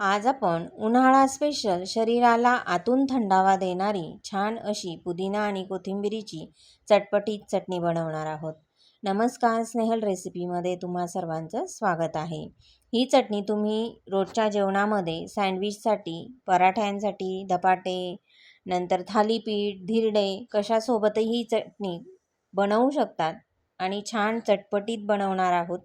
आज आपण उन्हाळा स्पेशल शरीराला आतून थंडावा देणारी छान अशी पुदिना आणि कोथिंबिरीची चटपटीत चटणी बनवणार आहोत. नमस्कार स्नेहल रेसिपीमध्ये तुम्हा सर्वांचं स्वागत आहे. ही चटणी तुम्ही रोजच्या जेवणामध्ये सँडविचसाठी पराठ्यांसाठी धपाटे नंतर थालीपीठ धिरडे कशासोबतही ही चटणी बनवू शकतात आणि छान चटपटीत बनवणार आहोत.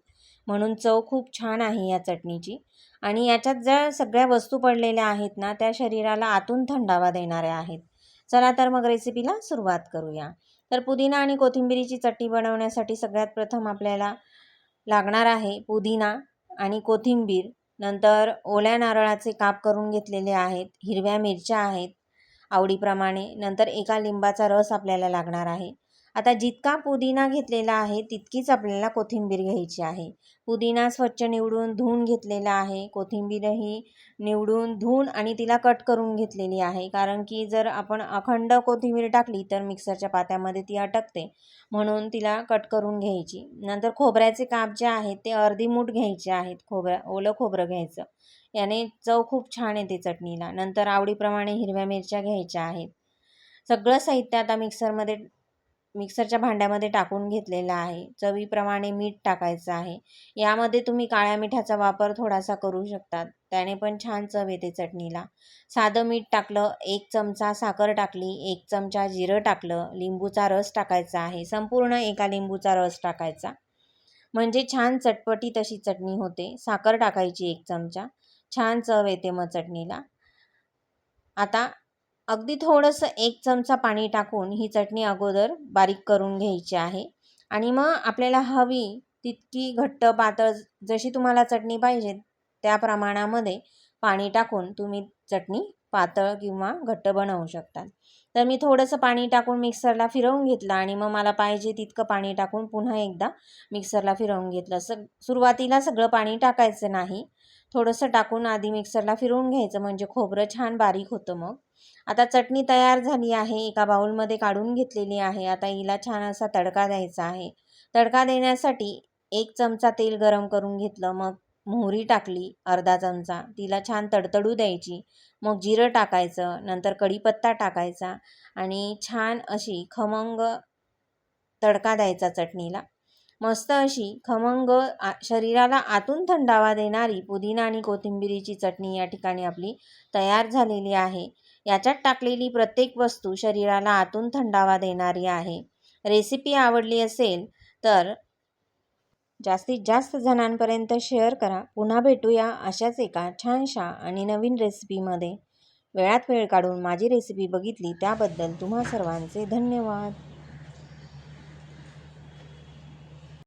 म्हणून चव खूप छान आहे या चटणीची. आणि याच्यात ज्या सगळ्या वस्तू पडलेल्या आहेत ना त्या शरीराला आतून थंडावा देणाऱ्या आहेत. चला तर मग रेसिपीला सुरुवात करूया. तर पुदिना आणि कोथिंबिरीची चटणी बनवण्यासाठी सगळ्यात प्रथम आपल्याला लागणार आहे पुदिना आणि कोथिंबीर. नंतर ओल्या नारळाचे काप करून घेतलेले आहेत हिरव्या मिरच्या आहेत आवडीप्रमाणे. नंतर एका लिंबाचा रस आपल्याला लागणार आहे. आता जितका पुदिना घेतलेला आहे तितकीच आपल्याला कोथिंबीर घ्यायची आहे. पुदिना स्वच्छ निवडून धुवून घेतलेला आहे. कोथिंबीरही निवडून धुवून आणि तिला कट करून घेतलेली आहे. कारण की जर आपण अखंड कोथिंबीर टाकली तर मिक्सरच्या पात्यामध्ये ती अटकते. म्हणून तिला कट करून घ्यायची. नंतर खोबऱ्याचे काप जे आहेत ते अर्धी मूठ घ्यायचे आहेत. खोबऱ्या ओलं खोबरं घ्यायचं. याने चव खूप छान येते चटणीला. नंतर आवडीप्रमाणे हिरव्या मिरच्या घ्यायच्या आहेत. सगळं साहित्य आता मिक्सरमध्ये मिक्सरच्या भांड्यामध्ये टाकून घेतलेलं आहे. चवीप्रमाणे मीठ टाकायचं आहे. यामध्ये तुम्ही काळ्या मिठाचा वापर थोडासा करू शकतात. त्याने पण छान चव येते चटणीला. साधं मीठ टाकलं एक चमचा साखर टाकली एक चमचा जिरं टाकलं लिंबूचा रस टाकायचा आहे. संपूर्ण एका लिंबूचा रस टाकायचा. म्हणजे छान चटपटी तशी चटणी होते. साखर टाकायची एक चमचा. छान चव येते मग चटणीला. आता अगदी थोडंसं एक चमचा पाणी टाकून ही चटणी अगोदर बारीक करून घ्यायची आहे. आणि मग आपल्याला हवी तितकी घट्ट पातळ जशी तुम्हाला चटणी पाहिजे त्या प्रमाणामध्ये पाणी टाकून तुम्ही चटणी पातळ किंवा घट्ट बनवू शकतात. तर मी थोडंसं पाणी टाकून मिक्सरला फिरवून घेतलं आणि मग मला पाहिजे तितकं पाणी टाकून पुन्हा एकदा मिक्सरला फिरवून घेतलं. सग सुरुवातीला सगळं पाणी टाकायचं नाही. थोडंसं टाकून आधी मिक्सरला फिरवून घ्यायचं म्हणजे खोबरं छान बारीक होतं मग. आता चटणी तयार झाली आहे. एका बाउलमध्ये काढून घेतलेली आहे. आता हिला छान असा तडका द्यायचा आहे. तडका देण्यासाठी एक चमचा तेल गरम करून घेतलं. मग मोहरी टाकली अर्धा चमचा. तिला छान तडतडू द्यायची. मग जिरं टाकायचं नंतर कढीपत्ता टाकायचा आणि छान अशी खमंग तडका द्यायचा चटणीला. मस्त अशी खमंग आ शरीराला आतून थंडावा देणारी पुदिना आणि कोथिंबिरीची चटणी या ठिकाणी आपली तयार झालेली आहे. याच्यात टाकलेली प्रत्येक वस्तू शरीराला आतून थंडावा देणारी आहे. रेसिपी आवडली असेल तर जास्तीत जास्त जणांपर्यंत शेअर करा. पुन्हा भेटूया अशाच एका छानशा आणि नवीन रेसिपीमध्ये. वेळात वेळ काढून माझी रेसिपी बघितली त्याबद्दल तुम्हा सर्वांचे धन्यवाद.